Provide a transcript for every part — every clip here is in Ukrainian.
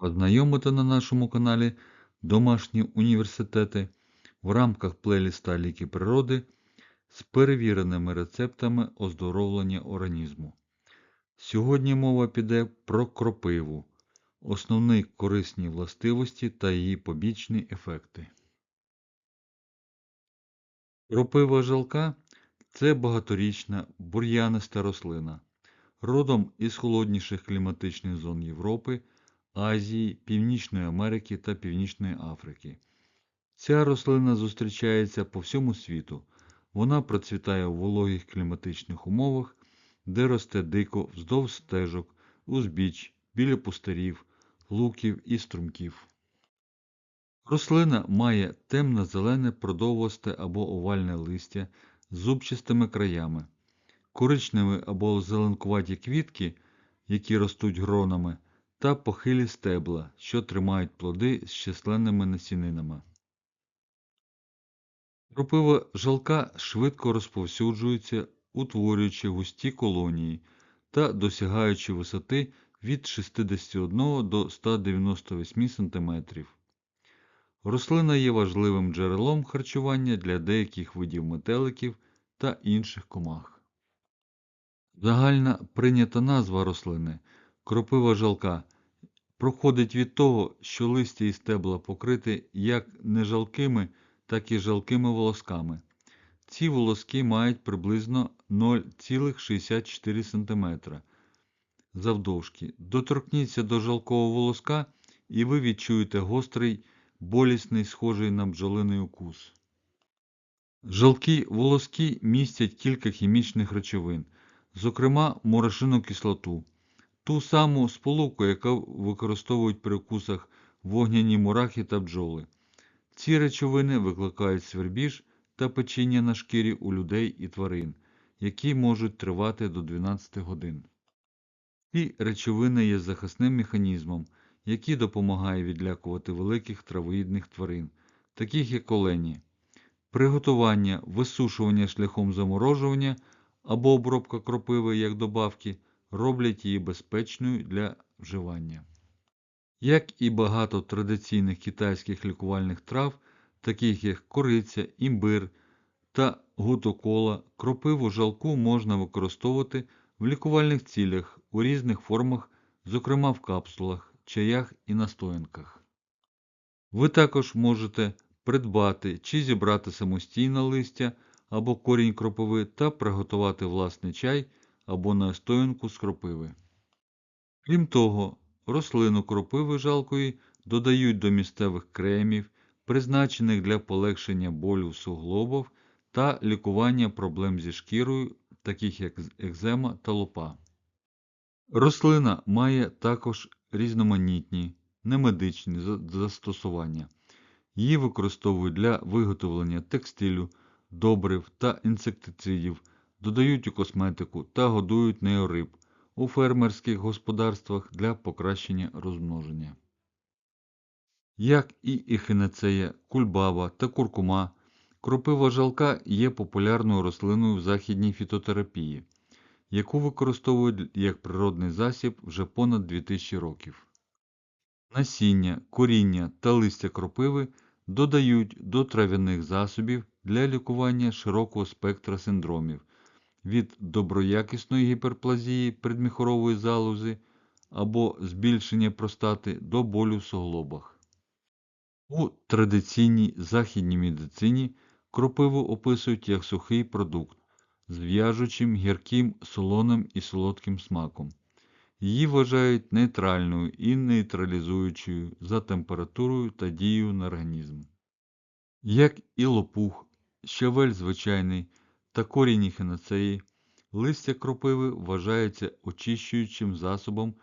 ознайомити на нашому каналі Домашні університети в рамках плейліста Ліки природи з перевіреними рецептами оздоровлення організму. Сьогодні мова піде про кропиву, основні корисні властивості та її побічні ефекти. Кропива жалка це багаторічна бур'яниста рослина, родом із холодніших кліматичних зон Європи, Азії, Північної Америки та Північної Африки. Ця рослина зустрічається по всьому світу. Вона процвітає у вологих кліматичних умовах, де росте дико вздовж стежок, узбіч, біля пустирів, луків і струмків. Рослина має темно-зелене продовгосте або овальне листя з зубчастими краями, коричневі або зеленкуваті квітки, які ростуть гронами, та похилі стебла, що тримають плоди з численними насінинами. Кропива жалка швидко розповсюджується, утворюючи густі колонії та досягаючи висоти від 61 до 198 см. Рослина є важливим джерелом харчування для деяких видів метеликів та інших комах. Загальна прийнята назва рослини кропива жалка проходить від того, що листя і стебла покриті як нежалкими, так і жалкими волосками. Ці волоски мають приблизно 0,64 см завдовжки. Доторкніться до жалкового волоска і ви відчуєте гострий, болісний, схожий на бджолиний укус. Жалкі волоски містять кілька хімічних речовин, зокрема морошину кислоту, ту саму сполуку, яку використовують при укусах вогняні мурахи та бджоли. Ці речовини викликають свербіж та печіння на шкірі у людей і тварин, які можуть тривати до 12 годин. Ці речовини є захисним механізмом, який допомагає відлякувати великих травоїдних тварин, таких як олені. Приготування, висушування шляхом заморожування або обробка кропиви як добавки роблять її безпечною для вживання. Як і багато традиційних китайських лікувальних трав, таких як кориця, імбир та гутокола, кропиву жалку можна використовувати в лікувальних цілях у різних формах, зокрема в капсулах, чаях і настоянках. Ви також можете придбати чи зібрати самостійно листя або корінь кропиви та приготувати власний чай або настоянку з кропиви. Крім того, рослину кропиви жалкої додають до місцевих кремів, призначених для полегшення болю суглобів та лікування проблем зі шкірою, таких як екзема та лопа. Рослина має також різноманітні немедичні застосування. Її використовують для виготовлення текстилю, добрив та інсектицидів, додають у косметику та годують нею риб у фермерських господарствах для покращення розмноження. Як і ехінацея, кульбаба та куркума, кропива жалка є популярною рослиною в західній фітотерапії, яку використовують як природний засіб вже понад 2000 років. Насіння, коріння та листя кропиви додають до трав'яних засобів для лікування широкого спектра синдромів від доброякісної гіперплазії предміхорової залози або збільшення простати до болю в суглобах. У традиційній західній медицині кропиву описують як сухий продукт з в'яжучим гірким солоним і солодким смаком. Її вважають нейтральною і нейтралізуючою за температурою та дією на організм. Як і лопух, щавель звичайний та корінь хінацеї, листя кропиви вважається очищуючим засобом,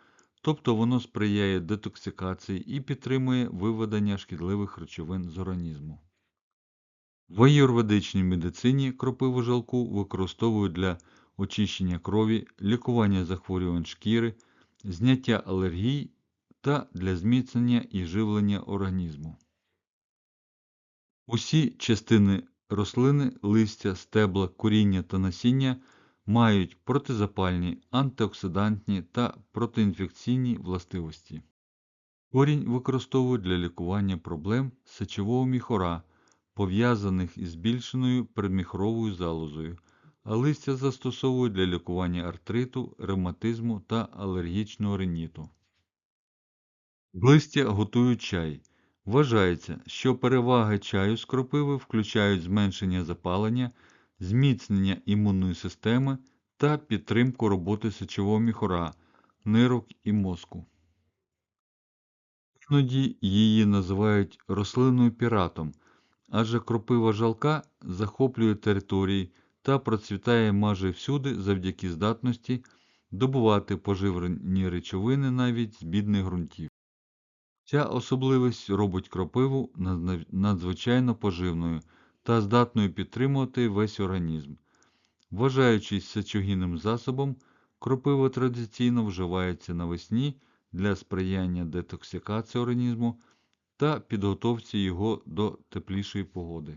тобто воно сприяє детоксикації і підтримує виведення шкідливих речовин з організму. В аюрведичній медицині кропиву жалку використовують для очищення крові, лікування захворювань шкіри, зняття алергій та для зміцнення і живлення організму. Усі частини рослини, листя, стебла, коріння та насіння мають протизапальні, антиоксидантні та протиінфекційні властивості. Корінь використовують для лікування проблем сечового міхора, пов'язаних із збільшеною передміхоровою залозою, а листя застосовують для лікування артриту, ревматизму та алергічного риніту. Листя готують чай. Вважається, що переваги чаю з кропиви включають зменшення запалення, зміцнення імунної системи та підтримку роботи сечового міхора, нирок і мозку. Іноді її називають рослинною піратом, адже кропива жалка захоплює території та процвітає майже всюди завдяки здатності добувати поживні речовини навіть з бідних ґрунтів. Ця особливість робить кропиву надзвичайно поживною та здатною підтримувати весь організм. Вважаючись сечогінним засобом, кропива традиційно вживається навесні для сприяння детоксикації організму та підготовці його до теплішої погоди.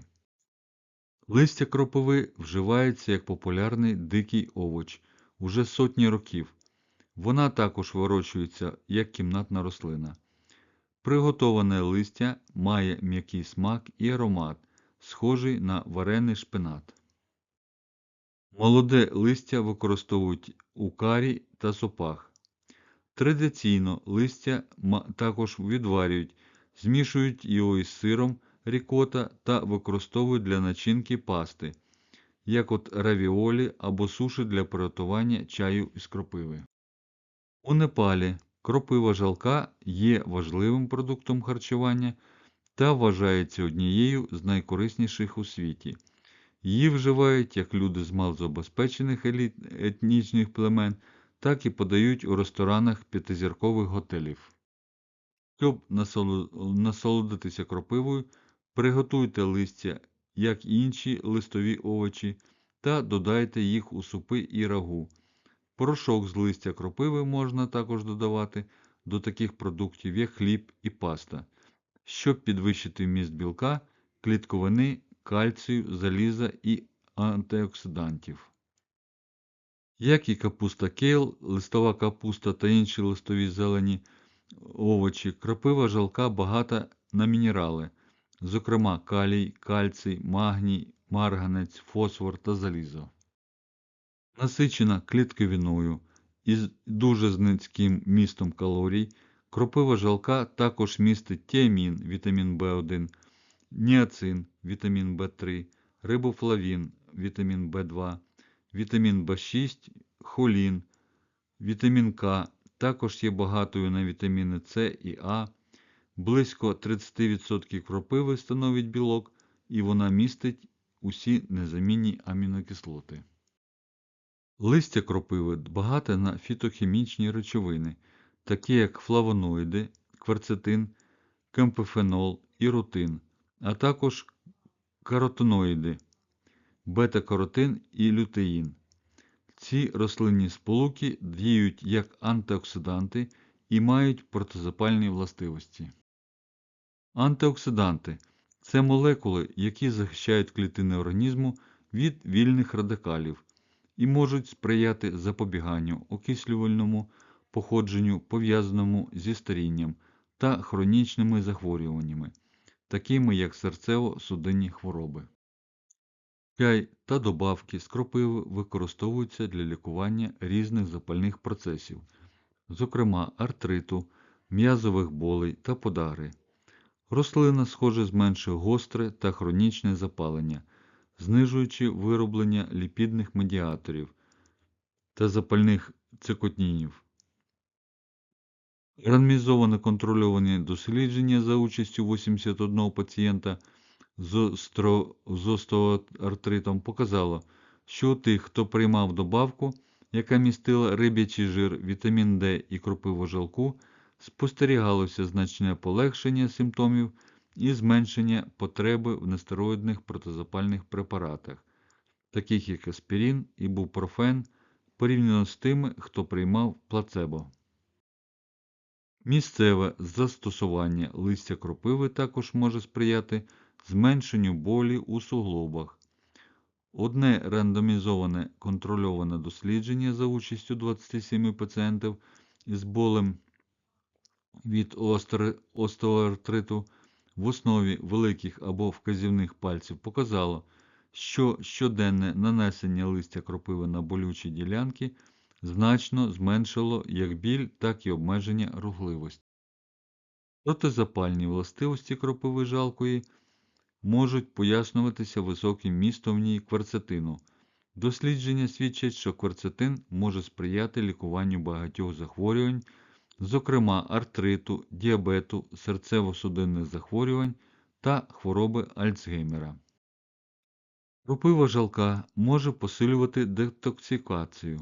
Листя кропиви вживається як популярний дикий овоч уже сотні років. Вона також вирощується як кімнатна рослина. Приготоване листя має м'який смак і аромат, схожий на варений шпинат. Молоде листя використовують у карі та супах. Традиційно листя також відварюють, змішують його із сиром рікота та використовують для начинки пасти, як от равіолі або суші для приготування чаю із кропиви. У Непалі кропива жалка є важливим продуктом харчування та вважається однією з найкорисніших у світі. Її вживають як люди з малозабезпечених етнічних племен, так і подають у ресторанах п'ятизіркових готелів. Щоб насолодитися кропивою, приготуйте листя, як інші листові овочі, та додайте їх у супи і рагу. Порошок з листя кропиви можна також додавати до таких продуктів, як хліб і паста, щоб підвищити вміст білка, клітковини, кальцію, заліза і антиоксидантів. Як і капуста кейл, листова капуста та інші листові зелені овочі, кропива жалка багата на мінерали, зокрема калій, кальцій, магній, марганець, фосфор та залізо. Насичена клітковиною із дуже низьким містом калорій, кропива жалка також містить тіамін, вітамін В1, ніацин, вітамін В3, рибофлавін, вітамін В2, вітамін В6, холін, вітамін К, також є багатою на вітаміни С і А. Близько 30% кропиви становить білок, і вона містить усі незамінні амінокислоти. Листя кропиви багате на фітохімічні речовини, такі як флавоноїди, кварцетин, кемпефенол і рутин, а також каротиноїди, бета-каротин і лютеїн. Ці рослинні сполуки діють як антиоксиданти і мають протизапальні властивості. Антиоксиданти це молекули, які захищають клітини організму від вільних радикалів і можуть сприяти запобіганню окислювальному походженню, пов'язаному зі старінням та хронічними захворюваннями, такими як серцево-судинні хвороби. Чай та добавки з кропиви використовуються для лікування різних запальних процесів, зокрема артриту, м'язових болей та подагри. Рослина, схоже, зменшує гостре та хронічне запалення, знижуючи вироблення ліпідних медіаторів та запальних цикотнінів. Ранмізоване контрольовані дослідження за участю 81 пацієнта з остеоартритом показало, що у тих, хто приймав добавку, яка містила риб'ячий жир, вітамін Д і кропиву жалку, спостерігалося значне полегшення симптомів і зменшення потреби в нестероїдних протизапальних препаратах, таких як аспірин, ібупрофен, порівняно з тими, хто приймав плацебо. Місцеве застосування листя кропиви також може сприяти зменшенню болі у суглобах. Одне рандомізоване контрольоване дослідження за участю 27 пацієнтів із болем від остео- остеоартриту в основі великих або вказівних пальців показало, що щоденне нанесення листя кропиви на болючі ділянки значно зменшило як біль, так і обмеження рухливості. Протизапальні властивості кропиви жалкої можуть пояснюватися високим містом в ній кверцетину. Дослідження свідчать, що кверцетин може сприяти лікуванню багатьох захворювань, зокрема артриту, діабету, серцево-судинних захворювань та хвороби Альцгеймера. Кропива жалка може посилювати детоксикацію.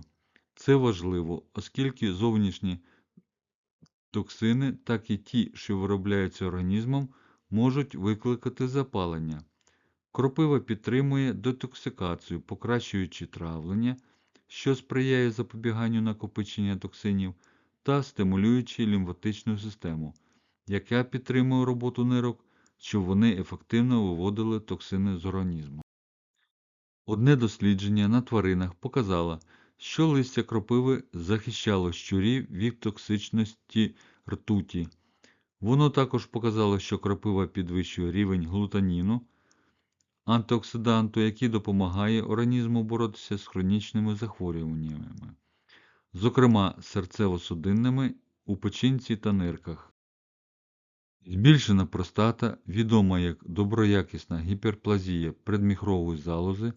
Це важливо, оскільки зовнішні токсини, так і ті, що виробляються організмом, можуть викликати запалення. Кропива підтримує детоксикацію, покращуючи травлення, що сприяє запобіганню накопичення токсинів, та стимулюючи лімфатичну систему, яка підтримує роботу нирок, щоб вони ефективно виводили токсини з організму. Одне дослідження на тваринах показало, що листя кропиви захищало щурів від токсичності ртуті. Воно також показало, що кропива підвищує рівень глутаніну, антиоксиданту, який допомагає організму боротися з хронічними захворюваннями, зокрема серцево-судинними у печінці та нирках. Збільшена простата, відома як доброякісна гіперплазія предміхрової залози,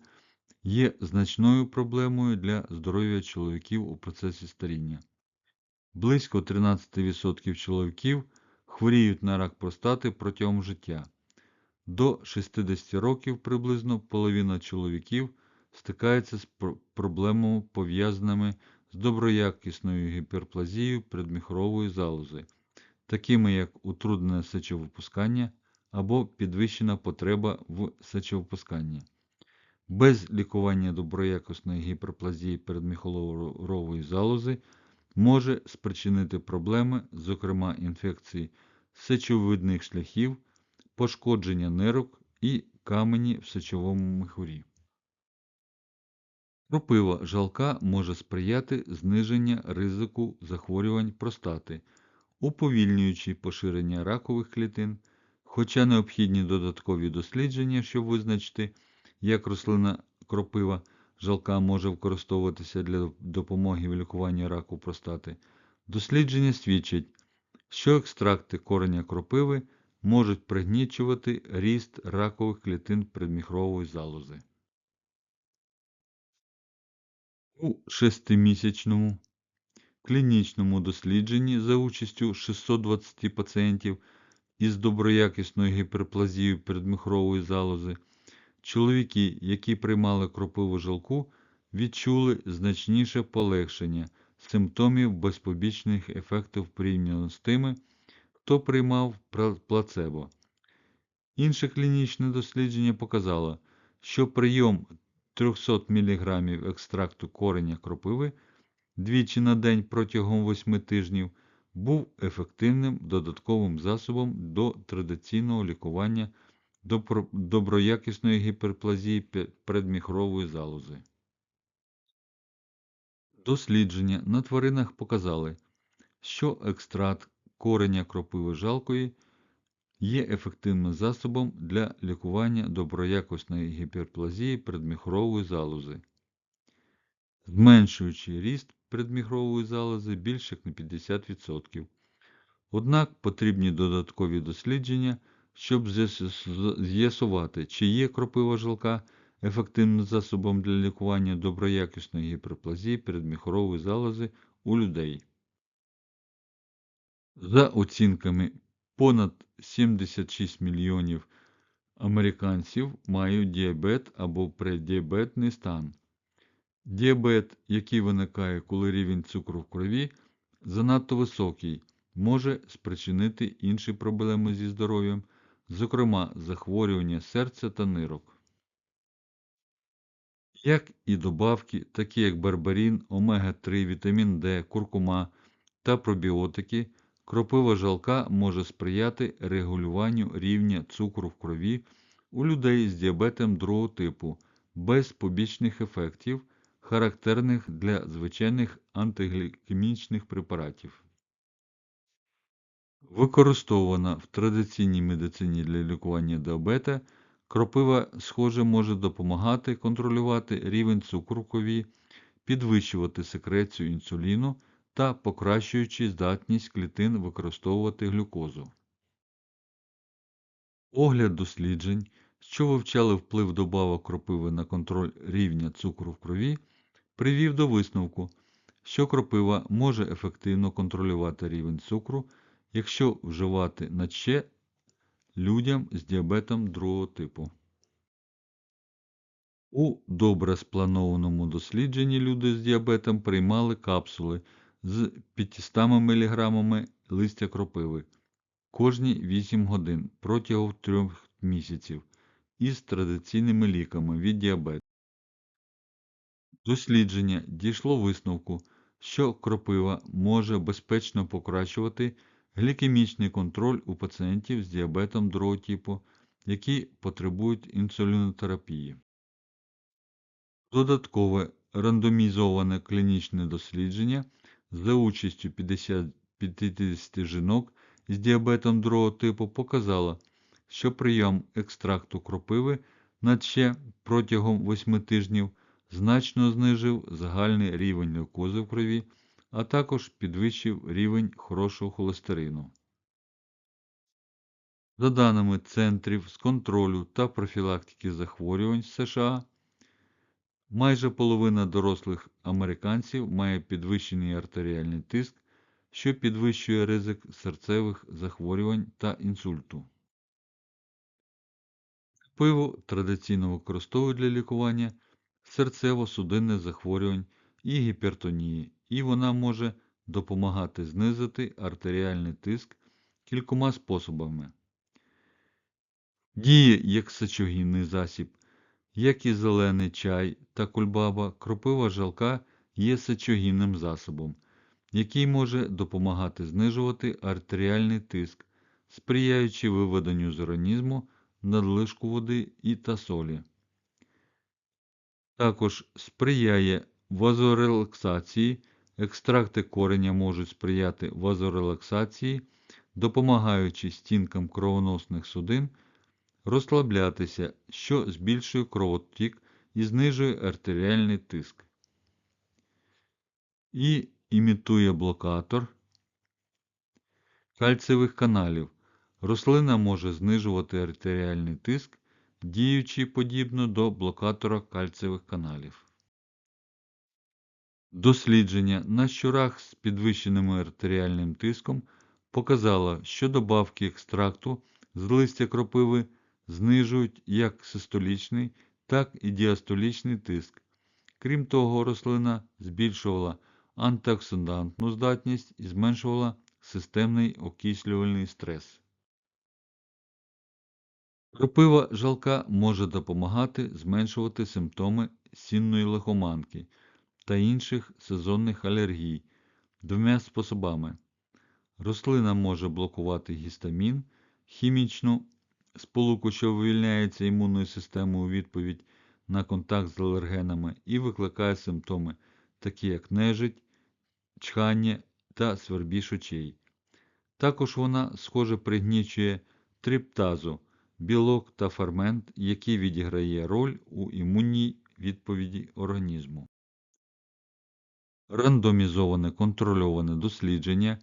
є значною проблемою для здоров'я чоловіків у процесі старіння. Близько 13% чоловіків хворіють на рак простати протягом життя. До 60 років приблизно половина чоловіків стикається з проблемами, пов'язаними з доброякісною гіперплазією предміхрової залози, такими як утруднене сечовипускання або підвищена потреба в сечовипусканні. Без лікування доброякісної гіперплазії передміхолорової залози може спричинити проблеми, зокрема інфекції сечовидних шляхів, пошкодження нирок і камені в сечовому міхурі. Кропива жалка може сприяти зниженню ризику захворювань простати, уповільнюючи поширення ракових клітин, хоча необхідні додаткові дослідження, щоб визначити, як рослина кропива жалка може використовуватися для допомоги в лікуванні раку простати, дослідження свідчать, що екстракти кореня кропиви можуть пригнічувати ріст ракових клітин предміхрової залози. У шестимісячному клінічному дослідженні за участю 620 пацієнтів із доброякісною гіперплазією передміхрової залози, чоловіки, які приймали кропиву жалку, відчули значніше полегшення симптомів безпобічних ефектів порівняно з тими, хто приймав плацебо. Інше клінічне дослідження показало, що прийом 300 мг екстракту кореня кропиви двічі на день протягом 8 тижнів був ефективним додатковим засобом до традиційного лікування доброякісної гіперплазії предміхрової залози. Дослідження на тваринах показали, що екстракт кореня кропиви жалкої є ефективним засобом для лікування доброякісної гіперплазії предміхрової залози, зменшуючи ріст предміхрової залози більше як на 50%. Однак потрібні додаткові дослідження, щоб з'ясувати, чи є кропива жалка ефективним засобом для лікування доброякісної гіперплазії передміхорової залози у людей. За оцінками, понад 76 мільйонів американців мають діабет або преддіабетний стан. Діабет, який виникає, коли рівень цукру в крові занадто високий, може спричинити інші проблеми зі здоров'ям, зокрема захворювання серця та нирок. Як і добавки, такі як барбарін, омега-3, вітамін Д, куркума та пробіотики, кропива жалка може сприяти регулюванню рівня цукру в крові у людей з діабетом другого типу без побічних ефектів, характерних для звичайних антиглікемічних препаратів. Використована в традиційній медицині для лікування діабета, кропива, схоже, може допомагати контролювати рівень цукру в крові, підвищувати секрецію інсуліну та покращуючи здатність клітин використовувати глюкозу. Огляд досліджень, що вивчали вплив добавок кропиви на контроль рівня цукру в крові, привів до висновку, що кропива може ефективно контролювати рівень цукру, якщо вживати наче людям з діабетом другого типу. У добре спланованому дослідженні люди з діабетом приймали капсули з 500 мг листя кропиви кожні 8 годин протягом 3 місяців із традиційними ліками від діабету. Дослідження дійшло висновку, що кропива може безпечно покращувати глікемічний контроль у пацієнтів з діабетом другого типу, які потребують інсулінотерапії. Додаткове рандомізоване клінічне дослідження за участю 50, 50 жінок з діабетом другого типу показало, що прийом екстракту кропиви наче протягом 8 тижнів значно знижив загальний рівень глюкози в крові, а також підвищив рівень хорошого холестерину. За даними Центрів з контролю та профілактики захворювань США, майже половина дорослих американців має підвищений артеріальний тиск, що підвищує ризик серцевих захворювань та інсульту. Пиво традиційно використовують для лікування серцево-судинних захворювань і гіпертонії, і вона може допомагати знизити артеріальний тиск кількома способами. Діє як сечогінний засіб, як і зелений чай та кульбаба, кропива жалка є сечогінним засобом, який може допомагати знижувати артеріальний тиск, сприяючи виведенню з організму надлишку води і та солі. Також сприяє вазорелаксації, екстракти кореня можуть сприяти вазорелаксації, допомагаючи стінкам кровоносних судин розслаблятися, що збільшує кровотік і знижує артеріальний тиск. І імітує блокатор кальцієвих каналів. Рослина може знижувати артеріальний тиск, діючи подібно до блокатора кальцієвих каналів. Дослідження на щурах з підвищеним артеріальним тиском показало, що добавки екстракту з листя кропиви знижують як систолічний, так і діастолічний тиск. Крім того, рослина збільшувала антиоксидантну здатність і зменшувала системний окислювальний стрес. Кропива жалка може допомагати зменшувати симптоми сінної лихоманки та інших сезонних алергій двома способами. Рослина може блокувати гістамін, хімічну сполуку, що вивільняється імунною системою у відповідь на контакт з алергенами і викликає симптоми, такі як нежить, чхання та свербіж очей. Також вона, схоже, пригнічує триптазу, білок та фермент, який відіграє роль у імунній відповіді організму. Рандомізоване контрольоване дослідження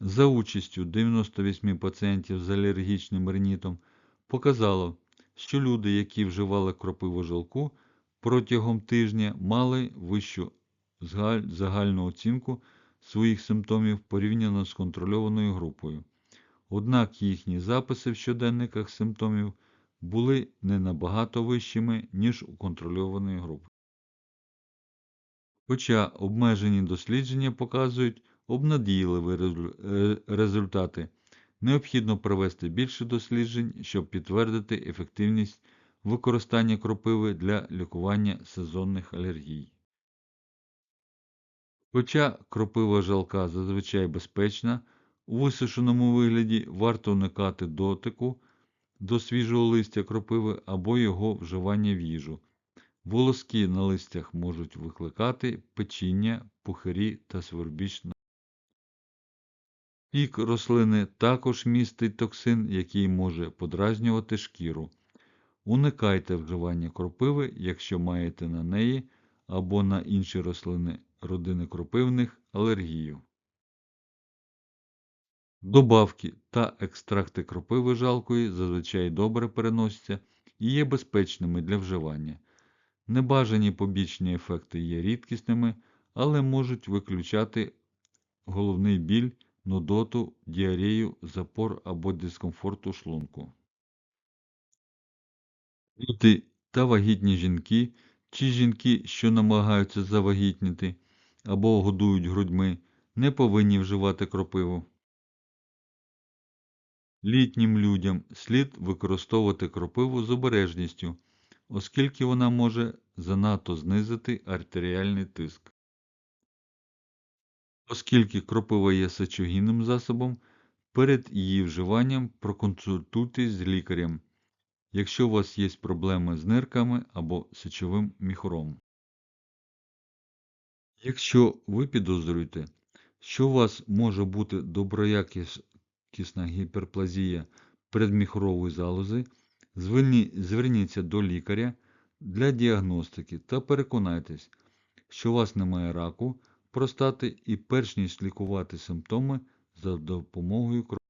за участю 98 пацієнтів з алергічним ринітом показало, що люди, які вживали кропиву жилку протягом тижня, мали вищу загальну оцінку своїх симптомів порівняно з контрольованою групою. Однак їхні записи в щоденниках симптомів були не набагато вищими, ніж у контрольованої групи. Хоча обмежені дослідження показують обнадійливі результати, необхідно провести більше досліджень, щоб підтвердити ефективність використання кропиви для лікування сезонних алергій. Хоча кропива жалка зазвичай безпечна, у висушеному вигляді варто уникати дотику до свіжого листя кропиви або його вживання в їжу. Волоски на листях можуть викликати печіння, пухирі та свербіж Пік рослини також містить токсин, який може подразнювати шкіру. Уникайте вживання кропиви, якщо маєте на неї або на інші рослини родини кропивних алергію. Добавки та екстракти кропиви жалкої зазвичай добре переносяться і є безпечними для вживання. Небажані побічні ефекти є рідкісними, але можуть виключати головний біль, нудоту, діарею, запор або дискомфорт у шлунку. Люди та вагітні жінки чи жінки, що намагаються завагітніти або годують грудьми, не повинні вживати кропиву. Літнім людям слід використовувати кропиву з обережністю, оскільки вона може занадто знизити артеріальний тиск. Оскільки кропива є сечогінним засобом, перед її вживанням проконсультуйтесь з лікарем, якщо у вас є проблеми з нирками або сечовим міхуром. Якщо ви підозрюєте, що у вас може бути доброякісна гіперплазія предміхурової залози, зверніться до лікаря для діагностики та переконайтесь, що у вас немає раку простати і перш ніж лікувати симптоми за допомогою крові.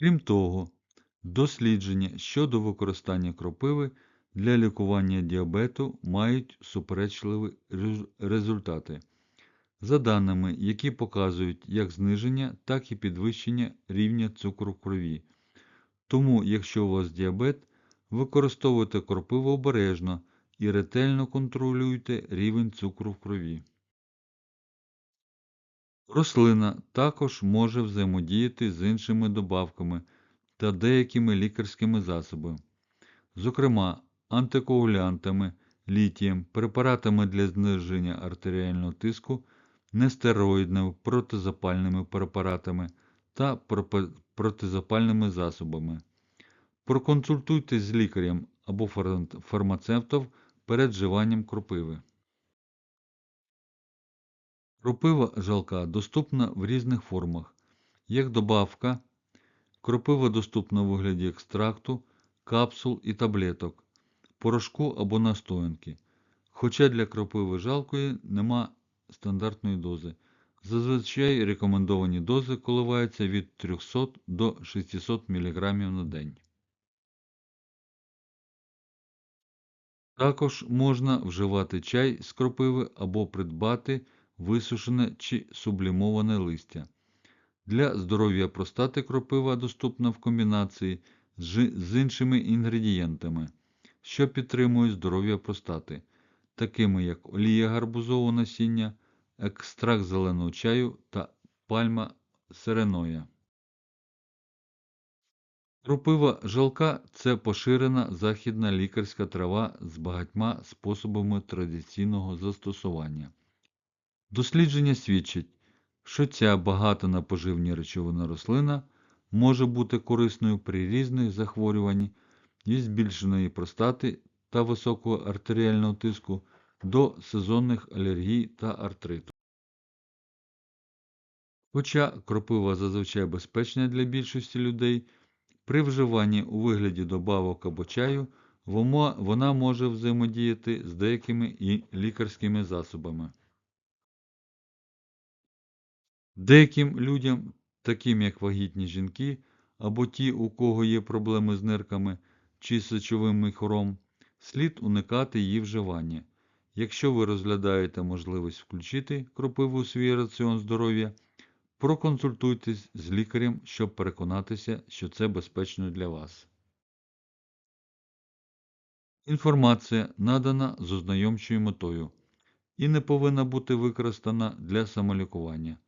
Крім того, дослідження щодо використання кропиви для лікування діабету мають суперечливі результати. За даними, які показують як зниження, так і підвищення рівня цукру в крові. Тому, якщо у вас діабет, використовуйте кропиву обережно і ретельно контролюйте рівень цукру в крові. Рослина також може взаємодіяти з іншими добавками та деякими лікарськими засобами, зокрема антикоагулянтами, літієм, препаратами для зниження артеріального тиску, нестероїдними протизапальними препаратами та протизапальними засобами. Проконсультуйтесь з лікарем або фармацевтом перед вживанням кропиви. Кропива жалка доступна в різних формах, як добавка. Кропива доступна у вигляді екстракту, капсул і таблеток, порошку або настоянки. Хоча для кропиви жалкої нема стандартної дози. Зазвичай рекомендовані дози коливаються від 300 до 600 мг на день. Також можна вживати чай з кропиви або придбати висушене чи сублімоване листя. Для здоров'я простати кропива доступна в комбінації з іншими інгредієнтами, що підтримують здоров'я простати, такими як олія гарбузового насіння, екстракт зеленого чаю та пальма сиреноя. Кропива жалка це поширена західна лікарська трава з багатьма способами традиційного застосування. Дослідження свідчать, що ця багата на поживні речовини рослина може бути корисною при різних захворюваннях від збільшеної простати та високого артеріального тиску до сезонних алергій та артриту. Хоча кропива зазвичай безпечна для більшості людей, при вживанні у вигляді добавок або чаю вона може взаємодіяти з деякими і лікарськими засобами. Деяким людям, таким як вагітні жінки або ті, у кого є проблеми з нирками чи сечовим міхуром, слід уникати її вживання. Якщо ви розглядаєте можливість включити кропиву у свій раціон здоров'я, проконсультуйтесь з лікарем, щоб переконатися, що це безпечно для вас. Інформація надана з ознайомчою метою і не повинна бути використана для самолікування.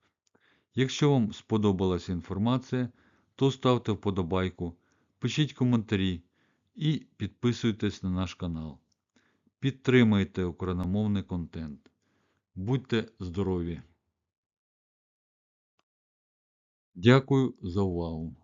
Якщо вам сподобалася інформація, то ставте вподобайку, пишіть коментарі і підписуйтесь на наш канал. Підтримайте україномовний контент. Будьте здорові! Дякую за увагу!